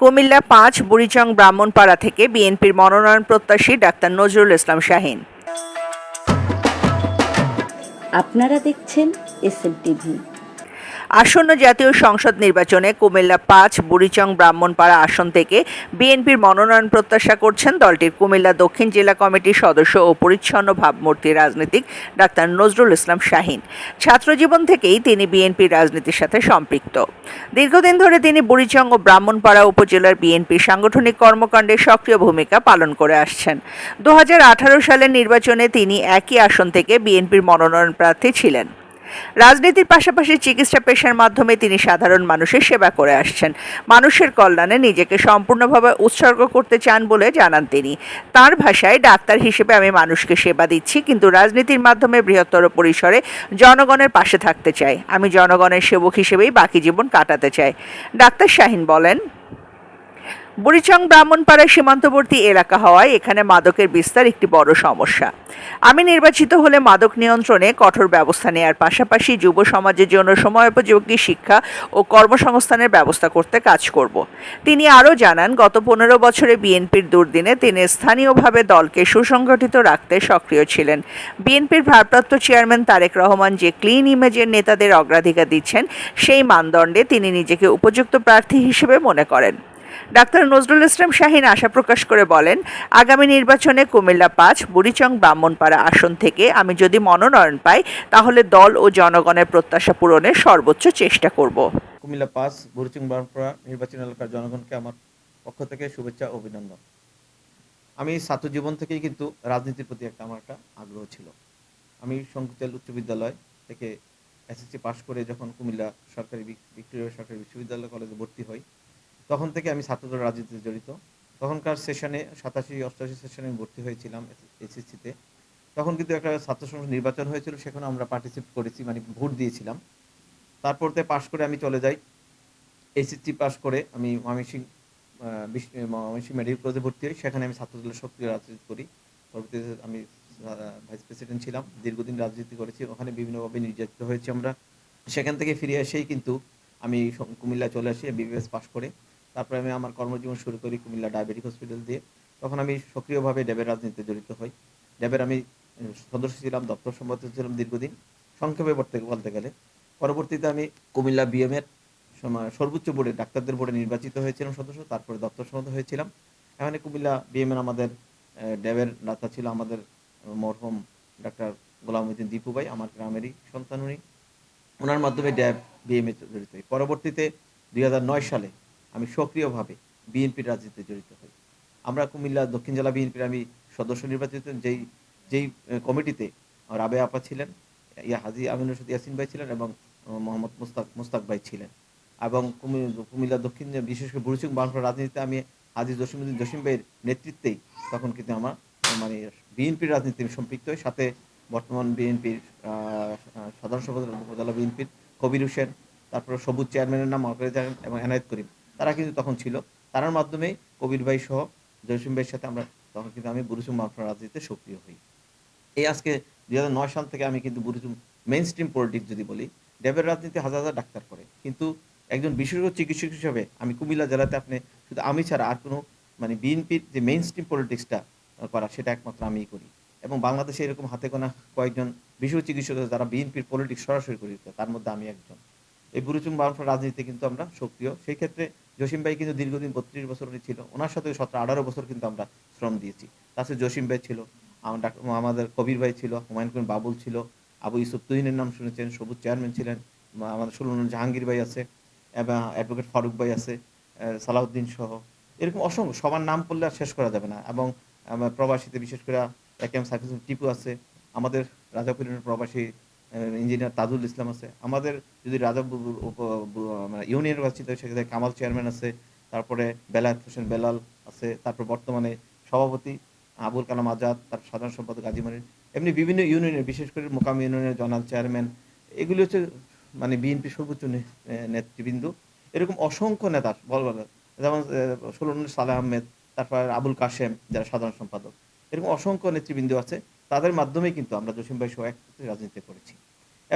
কুমিল্লা পাঁচ, বুড়িচং, ব্রাহ্মণপাড়া থেকে বিএনপির মনোনয়ন প্রত্যাশী ডাক্তার নজরুল ইসলাম শাহিন। আপনারা দেখছেন এস টিভি। আসন্ন জাতীয় সংসদ নির্বাচনে কুমিল্লা পাঁচ, বুড়িচং, ব্রাহ্মণপাড়া আসন থেকে বিএনপির মনোনয়ন প্রত্যাশা করছেন দলটির কুমিল্লা দক্ষিণ জেলা কমিটির সদস্য ও পরিচ্ছন্ন ভাবমূর্তি রাজনীতিক ডাক্তার নজরুল ইসলাম শাহিন। ছাত্রজীবন থেকেই তিনি বিএনপির রাজনীতির সাথে সম্পৃক্ত। দীর্ঘদিন ধরে তিনি বুড়িচং ও ব্রাহ্মণপাড়া উপজেলার বিএনপির সাংগঠনিক কর্মকাণ্ডে সক্রিয় ভূমিকা পালন করে আসছেন। দু হাজার আঠারো সালের নির্বাচনে তিনি একই আসন থেকে বিএনপির মনোনয়ন প্রার্থী ছিলেন। রাজনীতির পাশাপাশি চিকিৎসা পেশার মাধ্যমে তিনি সাধারণ মানুষের সেবা করে আসছেন। মানুষের কল্যাণে নিজেকে সম্পূর্ণভাবে উৎসর্গ করতে চান বলে জানান তিনি। তার ভাষায় ডাক্তার হিসেবে আমি মানুষকে সেবা দিচ্ছি, কিন্তু রাজনীতির মাধ্যমে বৃহত্তর পরিসরে জনগণের পাশে থাকতে চাই। আমি জনগণের সেবক হিসেবেই বাকি জীবন কাটাতে চাই। ডাক্তার শাহিন বলেন বুড়িচং ব্রাহ্মণপাড়া সীমান্তবর্তী এলাকা হওয়ায় এখানে মাদকের বিস্তার একটি বড় সমস্যা। আমি নির্বাচিত হলে মাদক নিয়ন্ত্রণে কঠোর ব্যবস্থা নেওয়ার পাশাপাশি যুব সমাজের জন্য সময়োপযোগী শিক্ষা ও কর্মসংস্থানের ব্যবস্থা করতে কাজ করব। তিনি আরও জানান, গত পনেরো বছরে বিএনপির দুর্দিনে তিনি স্থানীয়ভাবে দলকে সুসংগঠিত রাখতে সক্রিয় ছিলেন। বিএনপির ভারপ্রাপ্ত চেয়ারম্যান তারেক রহমান যে ক্লিন ইমেজের নেতাদের অগ্রাধিকার দিচ্ছেন, সেই মানদণ্ডে তিনি নিজেকে উপযুক্ত প্রার্থী হিসেবে মনে করেন। ডাক্তার নজরুল ইসলাম শাহিন আশা প্রকাশ করে বলেন, আগামী নির্বাচনে কুমিল্লা পাঁচ, বুড়িচং, ব্রাহ্মণপাড়া আসন থেকে আমি যদি মনোনয়ন পাই, তাহলে দল ও জনগণের প্রত্যাশা পূরণের সর্বোচ্চ চেষ্টা করব। কুমিল্লা পাঁচ বুরুচিং বারপুরা নির্বাচন এলাকার জনগণকে আমার পক্ষ থেকে শুভেচ্ছা অভিনন্দন। আমি ছাত্র জীবন থেকেই কিন্তু রাজনীতির প্রতি একটা আমার একটা আগ্রহ ছিল। আমি সংকুতেল উচ্চ বিদ্যালয় থেকে এসএসসি পাশ করে যখন কুমিল্লা সরকারি ভিক্টোরিয়া সরকারি বিশ্ববিদ্যালয় কলেজে ভর্তি হই তখন থেকে আমি ছাত্রদল রাজনীতিতে জড়িত। তখনকার সেশনে সাতাশি, অষ্টাশি সেশনে আমি ভর্তি হয়েছিলাম এসএসসিতে তখন কিন্তু একটা ছাত্র সংসদ নির্বাচন হয়েছিল, সেখানে আমরা পার্টিসিপেট করেছি মানে ভোট দিয়েছিলাম। তারপর তে পাশ করে আমি চলে যাই। এসএসসি পাস করে আমি ময়মনসিং ময়মনসিং মেডিকেল কলেজে ভর্তি হই। সেখানে আমি ছাত্রদলের সক্রিয় রাজনীতি করি। পরবর্তীতে আমি ভাইস প্রেসিডেন্ট ছিলাম। দীর্ঘদিন রাজনীতি করেছি। ওখানে বিভিন্নভাবে নির্যাতিত হয়েছি আমরা। সেখান থেকে ফিরে এসেই কিন্তু আমি কুমিল্লা চলে আসি বিবিএস পাশ করে। তারপরে আমি আমার কর্মজীবন শুরু করি কুমিল্লা ডায়াবেটিক হসপিটাল দিয়ে। তখন আমি সক্রিয়ভাবে ড্যাবের রাজনীতিতে জড়িত হই। ড্যাবের আমি সদস্য ছিলাম, দপ্তর সম্পাদক ছিলাম দীর্ঘদিন, সংক্ষেপে বলতে বলতে গেলে। পরবর্তীতে আমি কুমিল্লা বিএমের সর্বোচ্চ বোর্ডে, ডাক্তারদের বোর্ডে নির্বাচিত হয়েছিলাম সদস্য, তারপরে দপ্তর সম্পাদক হয়েছিলাম। এখানে কুমিল্লা বিএমের আমাদের ড্যাবের দাতা ছিল আমাদের মরহুম ডাক্তার গোলামউদ্দিন দীপু ভাই, আমার গ্রামেরই সন্তান উনি। ওনার মাধ্যমে ড্যাব বিএমএ জড়িত পরবর্তীতে দুই হাজার নয় সালে আমি সক্রিয়ভাবে বিএনপির রাজনীতিতে জড়িত হই। আমরা কুমিল্লা দক্ষিণ জেলা বিএনপির আমি সদস্য নির্বাচিত, যেই যেই কমিটিতে রাবে আপা ছিলেন, ইয়া হাজি আমিনুর রশিদ ইয়াসিন ভাই ছিলেন এবং মোহাম্মদ মুস্তাক মুস্তাক ভাই ছিলেন। এবং কুমি- কুমিল্লা দক্ষিণ বিশেষ করে বুড়িচুং বাংলা রাজনীতিতে আমি হাজি জসিমুদ্দিন, জসিম ভাইয়ের নেতৃত্বেই তখন কিন্তু আমার মানে বিএনপির রাজনীতি সম্পৃক্ত হই। সাথে বর্তমান বিএনপির সাধারণ সম্পাদক, উপজেলা বিএনপির কবির হোসেন, তারপরে সবুজ চেয়ারম্যানের নাম জাহান এবং এনায়েত করিম। তারা কিন্তু তখন ছিল। তারার মাধ্যমে কবির ভাই সহ জসিম ভাইয়ের সাথে আমরা তখন কিন্তু আমি বুরুচুম বাংলা রাজনীতিতে সক্রিয় হই। এই আজকে দুই নয় সাল থেকে আমি কিন্তু বুরুচুম মেন স্ট্রিম পলিটিক্স যদি বলি ড্যাবের রাজনীতি হাজার হাজার ডাক্তার করে কিন্তু একজন বিশেষজ্ঞ চিকিৎসক হিসেবে আমি কুমিল্লা জেলাতে আপনি শুধু আমি ছাড়া আর কোনো মানে বিএনপির যে মেইন স্ট্রিম পলিটিক্সটা করা, সেটা একমাত্র আমিই করি। এবং বাংলাদেশে এরকম হাতে গোনা কয়েকজন বিশেষ চিকিৎসক যারা বিএনপির পলিটিক্স সরাসরি করি, তার মধ্যে আমি একজন। এই বুরুচুম বাংলা রাজনীতিতে কিন্তু আমরা সক্রিয়। সেই ক্ষেত্রে জসিম ভাই কিন্তু দীর্ঘদিন বত্রিশ বছর উনি ছিল। ওনার সাথে সতেরো, আঠারো বছর কিন্তু আমরা শ্রম দিয়েছি। তাছাড়া জসিম ভাই ছিল আমাদের কবির ভাই ছিল, হুমায়ুন কবির বাবুল ছিল, আবু ইউসুফ তুহিনের নাম শুনেছেন, সবুজ চেয়ারম্যান ছিলেন আমাদের সুলন জাহাঙ্গীর ভাই আছে, এবং অ্যাডভোকেট ফারুক ভাই আছে সালাউদ্দিন সহ। এরকম অসংখ্য, সবার নাম করলে আর শেষ করা যাবে না। এবং প্রবাসীতে বিশেষ করে এক এম সাইফুল টিপু আছে, আমাদের রাজাপুরের প্রবাসী ইঞ্জিনিয়ার তাজুল ইসলাম আছে। আমাদের যদি রাজা মানে ইউনিয়ন বাসিত সেক্ষেত্রে কামাল চেয়ারম্যান আছে, তারপরে বেলায়েত হোসেন বেলাল আছে, তারপর বর্তমানে সভাপতি আবুল কালাম আজাদ, তার সাধারণ সম্পাদক আজিমারিন এমনি বিভিন্ন ইউনিয়নের বিশেষ করে মোকাম ইউনিয়নের জনাল চেয়ারম্যান এগুলি হচ্ছে মানে বিএনপি সর্বোচ্চ নেতৃবৃন্দ। এরকম অসংখ্য নেতা বল বল যেমন ষোলন সালেহ আহমেদ, তারপর আবুল কাশেম, যারা সাধারণ সম্পাদক। এরকম অসংখ্য নেতৃবৃন্দ আছে। তাদের মাধ্যমেই কিন্তু আমরা জসিম ভাই সহ একসাথে রাজনীতি করেছি।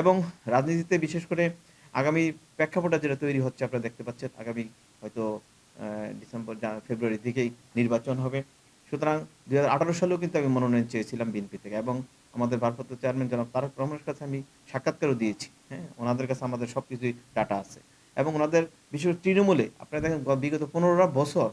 এবং রাজনীতিতে বিশেষ করে আগামী প্রেক্ষাপটটা যেটা তৈরি হচ্ছে, আপনারা দেখতে পাচ্ছেন আগামী হয়তো ডিসেম্বর ফেব্রুয়ারির দিকেই নির্বাচন হবে। সুতরাং দুই হাজার সালেও কিন্তু আমি মনোনয়ন চেয়েছিলাম বিএনপি থেকে এবং আমাদের ভারপ্রাপ্ত চেয়ারম্যান জনাব তারক রহমানের কাছে আমি সাক্ষাৎকারও দিয়েছি হ্যাঁ? ওনাদের কাছে আমাদের সব কিছুই ডাটা আছে। এবং ওনাদের বিশেষ তৃণমূলে, আপনারা দেখেন বিগত পনেরো বছর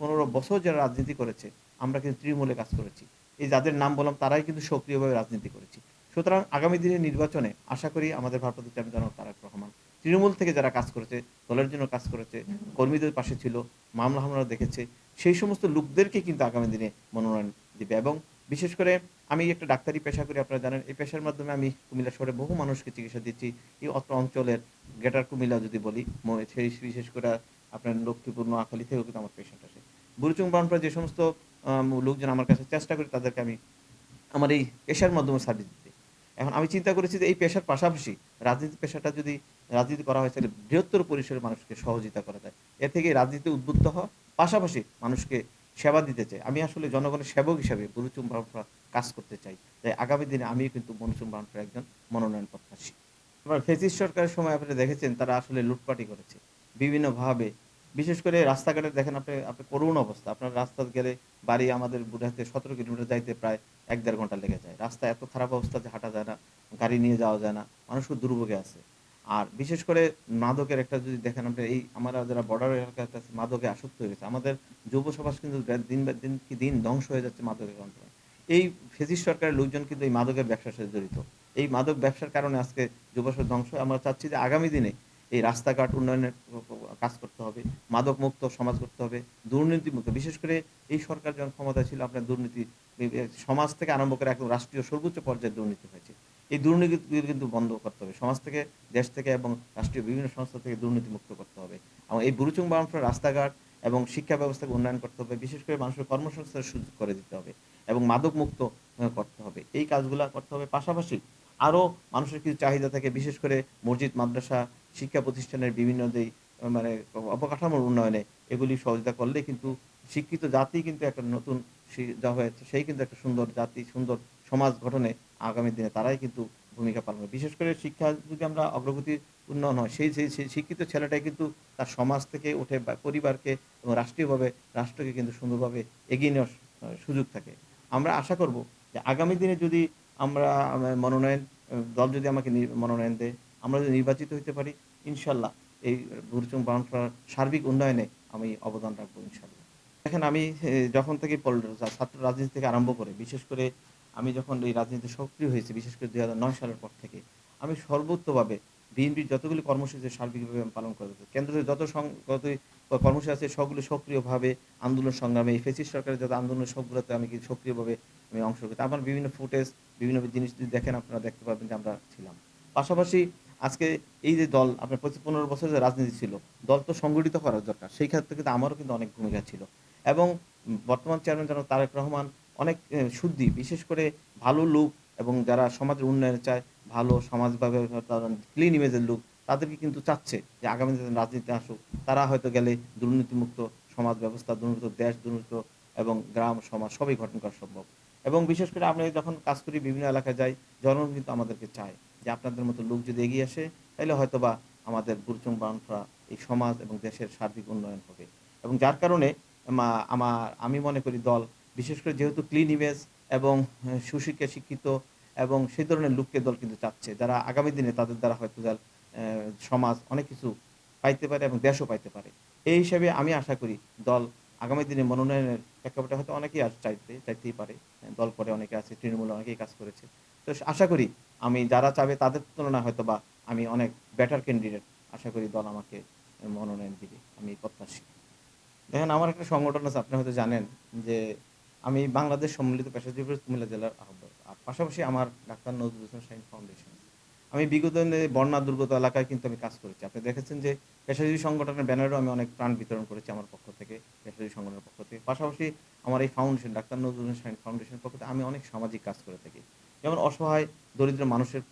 পনেরো বছর যারা রাজনীতি করেছে, আমরা কিন্তু তৃণমূলে কাজ করেছি। এই যাদের নাম বললাম, তারাই কিন্তু সক্রিয়ভাবে রাজনীতি করেছি। সুতরাং আগামী দিনের নির্বাচনে আশা করি আমাদের ভারপ্রাপ্ত চেয়ারম্যান তারেক রহমান। তৃণমূল থেকে যারা কাজ করেছে, দলের জন্য কাজ করেছে, কর্মীদের পাশে ছিল, মামলা হামলা দেখেছে, সেই সমস্ত লোকদেরকে কিন্তু আগামী দিনে মনোনয়ন দিবে। এবং বিশেষ করে আমি একটা ডাক্তারি পেশা করি, আপনারা জানেন, এই পেশার মাধ্যমে আমি কুমিল্লা শহরে বহু মানুষকে চিকিৎসা দিচ্ছি। এই অত্র অঞ্চলের গ্রেটার কুমিল্লা যদি বলি সেই বিশেষ করে আপনার লক্ষ্মীপুর, নোয়াখালী থেকেও কিন্তু আমার পেশেন্ট আসে। বুড়িচুং বানপুরা যে সমস্ত লোকজন আমার কাছে চেষ্টা করি তাদেরকে আমি আমার এই পেশার মাধ্যমে সার্ভিস দিতে। এখন আমি চিন্তা করেছি যে এই পেশার পাশাপাশি রাজনীতি পেশাটা যদি রাজনীতি করা হয়, তাহলে বৃহত্তর পরিসরে মানুষকে সহযোগিতা করা যায়। এ থেকে রাজনীতি উদ্বুদ্ধ হওয়া, পাশাপাশি মানুষকে সেবা দিতে চাই। আমি আসলে জনগণের সেবক হিসাবে বুরুচুম বানপুরা কাজ করতে চাই। তাই আগামী দিনে আমিও কিন্তু মনুচুম বানপুরা একজন মনোনয়ন প্রত্যাশী। এবার ফেসিস সরকারের সময় আপনারা দেখেছেন, তারা আসলে লুটপাটি করেছে। বিভিন্নভাবে বিশেষ করে রাস্তাঘাটে দেখেন আপনি আপনি করুণ অবস্থা। আপনার রাস্তা গেলে বাড়ি আমাদের বুড়াতে সতেরো কিলোমিটার যাইতে প্রায় এক দেড় ঘণ্টা লেগে যায়। রাস্তা এত খারাপ অবস্থা যে হাঁটা যায় না, গাড়ি নিয়ে যাওয়া যায় না, মানুষ খুব দুর্ভোগে আছে। আর বিশেষ করে মাদকের একটা যদি দেখেন আপনি, এই আমরা যারা বর্ডার এলাকাতে আছে, মাদকে আসক্ত হয়ে গেছে। আমাদের যুব সমাজ কিন্তু দিন দিন কি দিন ধ্বংস হয়ে যাচ্ছে মাদকের কারণে এই ফেসিস সরকারের লোকজন কিন্তু এই মাদকের ব্যবসার সাথে জড়িত। এই মাদক ব্যবসার কারণে আজকে যুব সমাজ ধ্বংস আমরা চাচ্ছি যে আগামী দিনে এই রাস্তাঘাট উন্নয়নের কাজ করতে হবে মাদক মুক্ত সমাজ করতে হবে দুর্নীতি মুক্ত বিশেষ করে এই সরকার যখন ক্ষমতা ছিল, আপনার দুর্নীতি, সমাজ থেকে আরম্ভ করে একদম রাষ্ট্রীয় সর্বোচ্চ পর্যায়ে দুর্নীতি হয়েছে। এই দুর্নীতি কিন্তু বন্ধ করতে হবে। সমাজ থেকে, দেশ থেকে এবং রাষ্ট্রীয় বিভিন্ন সংস্থা থেকে দুর্নীতি মুক্ত করতে হবে। এবং এই বুরুচুং বামফ্রা রাস্তাঘাট এবং শিক্ষা ব্যবস্থাকে উন্নয়ন করতে হবে। বিশেষ করে মানুষের কর্মসংস্থানের সুযোগ করে দিতে হবে এবং মাদক মুক্ত করতে হবে। এই কাজগুলা করতে হবে। পাশাপাশি আরও মানুষের কিছু চাহিদা থাকে। বিশেষ করে মসজিদ, মাদ্রাসা শিক্ষা প্রতিষ্ঠানের বিভিন্ন যেই মানে অবকাঠামোর উন্নয়নে এগুলি সহযোগিতা করলে কিন্তু শিক্ষিত জাতি কিন্তু একটা নতুন যা হয়েছে, সেই কিন্তু একটা সুন্দর জাতি, সুন্দর সমাজ গঠনে আগামী দিনে তারাই কিন্তু ভূমিকা পালন করবে। বিশেষ করে শিক্ষা যদি আমরা অগ্রগতি উন্নয়ন হয়, সেই সেই শিক্ষিত ছেলেটাই কিন্তু তার সমাজ থেকে উঠে পরিবারকে এবং রাষ্ট্রীয়ভাবে, রাষ্ট্রকে কিন্তু সুন্দরভাবে এগিয়ে নেওয়ার সুযোগ থাকে। আমরা আশা করব যে আগামী দিনে যদি আমরা মনোনয়ন, দল যদি আমাকে মনোনয়ন দেয় আমরা যদি নির্বাচিত হতে পারি, ইনশাল্লাহ এই বুরচুং বাউন্ডার সার্বিক উন্নয়নে আমি অবদান রাখব, ইনশাল্লাহ। দেখেন, আমি যখন থেকে ছাত্র রাজনীতি থেকে আরম্ভ করে, বিশেষ করে আমি যখন এই রাজনীতি সক্রিয় হয়েছি, বিশেষ করে দুই নয় সালের পর থেকে, আমি সর্বোচ্চভাবে বিএনপির যতগুলি কর্মসূচি সার্বিকভাবে আমি পালন করে কেন্দ্রের যত যত কর্মসূচি আছে, সবগুলো সক্রিয়ভাবে আন্দোলন সংগ্রামে ফেসিস সরকারের যত আন্দোলন সবগুলোতে আমি সক্রিয়ভাবে আমি অংশ করি আমার বিভিন্ন ফুটেজ, বিভিন্ন জিনিস যদি দেখেন, আপনারা দেখতে পাবেন যে আমরা ছিলাম। পাশাপাশি আজকে এই যে দল, আপনার পঁচিশ পনেরো বছর যে রাজনীতি ছিল, দল তো সংগঠিত করার দরকার। সেই ক্ষেত্রে কিন্তু আমারও কিন্তু অনেক ভূমিকা ছিল। এবং বর্তমান চেয়ারম্যান যেন তারেক রহমান অনেক শুদ্ধি, বিশেষ করে ভালো লোক এবং যারা সমাজের উন্নয়নে চায়, ভালো সমাজভাবে ক্লিন ইমেজের লোক, তাদেরকে কিন্তু চাচ্ছে যে আগামী দিনে রাজনীতি আসুক। তারা হয়তো গেলে দুর্নীতিমুক্ত সমাজ ব্যবস্থা, দুর্নীত, দেশ দুর্নীত এবং গ্রাম, সমাজ সবই গঠন করা সম্ভব। এবং বিশেষ করে আমরা যখন কাজ করি, বিভিন্ন এলাকায় যাই, জনগণ কিন্তু আমাদেরকে চায়। যে আপনাদের মতো লোক যদি এগিয়ে আসে তাহলে হয়তো বা আমাদের বুরচুং বানফ্রা এই সমাজ এবং দেশের সার্বিক উন্নয়ন হবে। এবং যার কারণে আমার আমি মনে করি দল বিশেষ করে যেহেতু ক্লিন ইমেজ এবং সুশিক্ষা শিক্ষিত এবং সেই ধরনের লোককে দল কিন্তু চাচ্ছে। যারা আগামী দিনে তাদের দ্বারা হয়তো দল, সমাজ অনেক কিছু পাইতে পারে এবং দেশও পাইতে পারে। এই হিসেবে আমি আশা করি দল আগামী দিনে মনোনয়নের প্রেক্ষাপটে হয়তো অনেকেই আর চাইতে চাইতেই পারে। দল করে অনেকে আছে তৃণমূলে অনেকেই কাজ করেছে। তো আশা করি আমি যারা চাবে তাদের তুলনায় হয়তো বা আমি অনেক বেটার ক্যান্ডিডেট আশা করি দল আমাকে মনোনয়ন দিবে, আমি প্রত্যাশী। দেখেন, আমার একটা সংগঠন আছে, আপনি হয়তো জানেন যে আমি বাংলাদেশ সম্মিলিত পেশাজীবী কুমিল্লা জেলার আহ্বায়ক। আর পাশাপাশি আমার ডাক্তার নজরুল হোসেন শাহিন ফাউন্ডেশন আমি বিগত বন্যা দুর্গত এলাকায় কিন্তু আমি কাজ করেছি। আপনি দেখেছেন যে পেশাজীবী সংগঠনের ব্যানারেও আমি অনেক প্রাণ বিতরণ করেছি আমার পক্ষ থেকে, পেশাজীবী সংগঠনের পক্ষ থেকে। পাশাপাশি আমার এই ফাউন্ডেশন ডাক্তার নজরুল হোসেন শাহিন ফাউন্ডেশনের পক্ষ থেকে আমি অনেক সামাজিক কাজ করে থাকি। যেমন অসহায় দরিদ্র মানুষের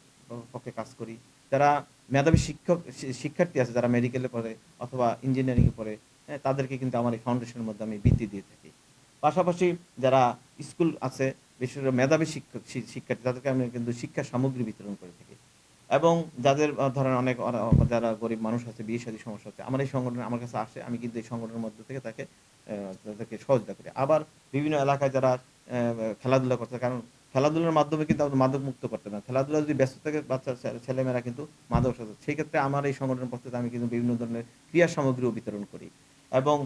পক্ষে কাজ করি। যারা মেধাবী শিক্ষক শিক্ষার্থী আছে যারা মেডিকেলে পড়ে অথবা ইঞ্জিনিয়ারিংয়ে পড়ে হ্যাঁ, তাদেরকে কিন্তু আমার এই ফাউন্ডেশনের মধ্যে আমি বৃত্তি দিয়ে থাকি। পাশাপাশি যারা স্কুল আছে বিশেষ করে মেধাবী শিক্ষক শিক্ষার্থী তাদেরকে আমি কিন্তু শিক্ষা সামগ্রী বিতরণ করে থাকি। এবং যাদের ধরেন অনেক যারা গরিব মানুষ আছে বিয়ে শাদী সমস্যা হচ্ছে আমার এই সংগঠন আমার কাছে আসে আমি কিন্তু এই সংগঠনের মধ্যে থেকে তাকে তাদেরকে সহযোগিতা করি। আবার বিভিন্ন এলাকায় যারা খেলাধুলা করতে কারণ খেলাধুলার মাধ্যমে কিন্তু আমাদের মাদক মুক্ত করতে পারে। খেলাধুলা যদি ব্যস্ত থাকে, বাচ্চা ছেলেমেয়েরা কিন্তু মাদক সাথে সেই ক্ষেত্রে আমার এই সংগঠনের পক্ষ থেকে আমি কিন্তু বিভিন্ন ধরনের ক্রিয়া সামগ্রীও বিতরণ করি। এবং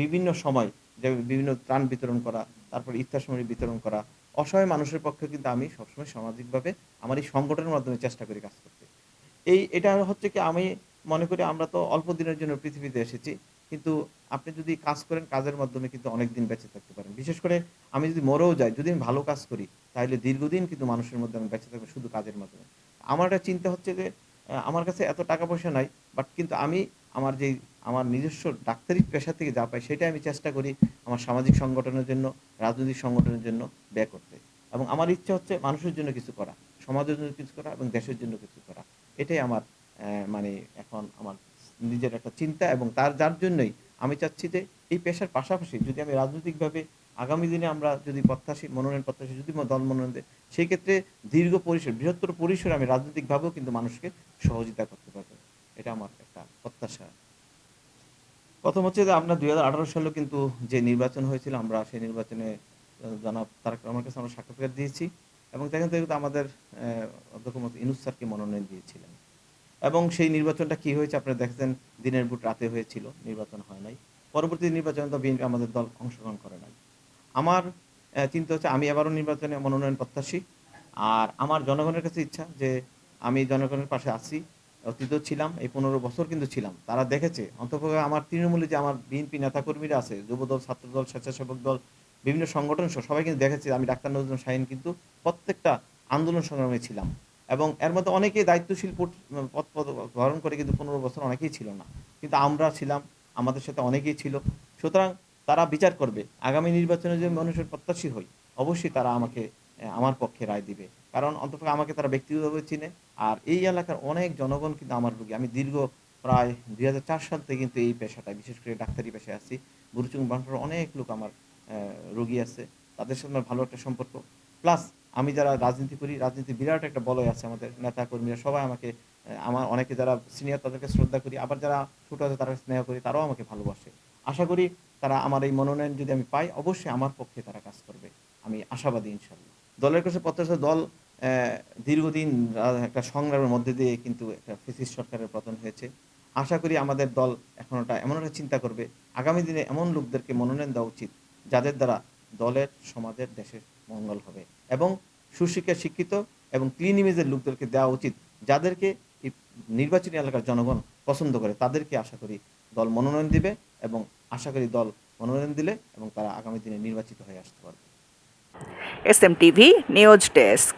বিভিন্ন সময় যে বিভিন্ন ত্রাণ বিতরণ করা, তারপর ইফতার সামগ্রী বিতরণ করা, অসহায় মানুষের পক্ষে কিন্তু আমি সবসময় সামাজিকভাবে আমার এই সংগঠনের মাধ্যমে চেষ্টা করি কাজ করতে। এই, এটা হচ্ছে কি আমি মনে করি আমরা তো অল্প দিনের জন্য পৃথিবীতে এসেছি, কিন্তু আপনি যদি কাজ করেন কাজের মাধ্যমে কিন্তু অনেক দিন বেঁচে থাকতে পারেন। বিশেষ করে আমি যদি মরেও যাই, যদি আমি ভালো কাজ করি, তাহলে দীর্ঘদিন কিন্তু মানুষের মধ্যে আমি বেঁচে থাকব শুধু কাজের মাধ্যমে। আমার একটা চিন্তা হচ্ছে যে আমার কাছে এত টাকা পয়সা নাই বাট কিন্তু আমি আমার যে আমার নিজস্ব ডাক্তারি পেশা থেকে যা পাই সেটা আমি চেষ্টা করি আমার সামাজিক সংগঠনের জন্য, রাজনৈতিক সংগঠনের জন্য ব্যয় করতে। এবং আমার ইচ্ছা হচ্ছে মানুষের জন্য কিছু করা, সমাজের জন্য কিছু করা এবং দেশের জন্য কিছু করা। এটাই আমার মানে এখন আমার নিজের একটা চিন্তা এবং তার, যার জন্যই আমি চাচ্ছি যে এই পেশার পাশাপাশি যদি আমি রাজনৈতিকভাবে আগামী দিনে আমরা যদি প্রত্যাশী, মনোনয়ন প্রত্যাশী, যদি দল মনোনয়ন দেয় সেই ক্ষেত্রে দীর্ঘ পরিসর, বৃহত্তর পরিসরে আমি রাজনৈতিকভাবেও কিন্তু মানুষকে সহযোগিতা করতে পারব। এটা আমার একটা প্রত্যাশা। প্রথম হচ্ছে যে আপনার দুই হাজার আঠারো সালে কিন্তু যে নির্বাচন হয়েছিল, আমরা সেই নির্বাচনে জনাব তারেক রহমানের কাছে আমরা সাক্ষাৎকার দিয়েছি এবং সেখান থেকে আমাদের অধ্যক্ষ ইনুস স্যারকে মনোনয়ন দিয়েছিলেন। এবং সেই নির্বাচনটা কি হয়েছে আপনারা দেখেছেন, দিনের বুট রাতে হয়েছিল, নির্বাচন হয় নাই। পরবর্তী নির্বাচনে তো বিএনপি আমাদের দল অংশগ্রহণ করে নাই। আমার চিন্তা হচ্ছে আমি আবারও নির্বাচনে মনোনয়ন প্রত্যাশী। আর আমার জনগণের কাছে ইচ্ছা যে আমি জনগণের পাশে আছি অতীতও ছিলাম, এই পনেরো বছর কিন্তু ছিলাম। তারা দেখেছে অন্তপক্ষে আমার তৃণমূলে যে আমার বিএনপি নেতাকর্মীরা আছে, যুবদল, ছাত্রদল, স্বেচ্ছাসেবক দল, বিভিন্ন সংগঠন সবাই কিন্তু দেখেছে, আমি ডাক্তার নজরুল শাহিন কিন্তু প্রত্যেকটা আন্দোলন সংগ্রামে ছিলাম। এবং এর মধ্যে অনেকেই দায়িত্বশীল পদ- পদ ধারণ করে কিন্তু পনেরো বছর অনেকেই ছিল না। কিন্তু আমরা ছিলাম, আমাদের সাথে অনেকেই ছিল। সুতরাং তারা বিচার করবে। আগামী নির্বাচনে যে মানুষের প্রত্যাশী হই, অবশ্যই তারা আমাকে আমার পক্ষে রায় দিবে। কারণ অন্তত আমাকে তারা ব্যক্তিগতভাবে চিনে। আর এই এলাকার অনেক জনগণ কিন্তু আমার রুগী। আমি দীর্ঘ প্রায় দুই সাল থেকে কিন্তু এই পেশাটায়, বিশেষ করে ডাক্তারি পেশায় আছি। বুরুচুং বাংলার অনেক লোক আমার রুগী আছে। তাদের সাথে আমার ভালো একটা সম্পর্ক। প্লাস আমি যারা রাজনীতি করি, রাজনীতি বিরাট একটা বলয় আছে আমাদের নেতা কর্মীরা সবাই আমাকে আমার অনেকে যারা সিনিয়র তাদেরকে শ্রদ্ধা করি, আবার যারা ছোট আছে তারা স্নেহ করি, তারাও আমাকে ভালোবাসে। আশা করি তারা আমার এই মনোনয়ন যদি আমি পাই, অবশ্যই আমার পক্ষে তারা কাজ করবে। আমি আশাবাদী ইনশাল্লাহ দলের কাছে প্রত্যাশা দল দীর্ঘদিন একটা সংগ্রামের মধ্যে দিয়ে কিন্তু একটা ফেসিস সরকারের পতন হয়েছে। আশা করি আমাদের দল এখন একটা এমন একটা চিন্তা করবে, আগামী দিনে এমন লোকদেরকে মনোনয়ন দেওয়া উচিত, যাদের দ্বারা দলের, সমাজের, দেশের মঙ্গল হবে। এবং সুশিক্ষা শিক্ষিত এবং ক্লিন ইমেজের লোকদেরকে দেওয়া উচিত। যাদেরকে এই নির্বাচনী এলাকার জনগণ পছন্দ করে, তাদেরকে আশা করি দল মনোনয়ন দিবে এবং আশা করি দল মনোনয়ন দিলে এবং তারা আগামী দিনে নির্বাচিত হয়ে আসতে পারবে। S M TV news desk.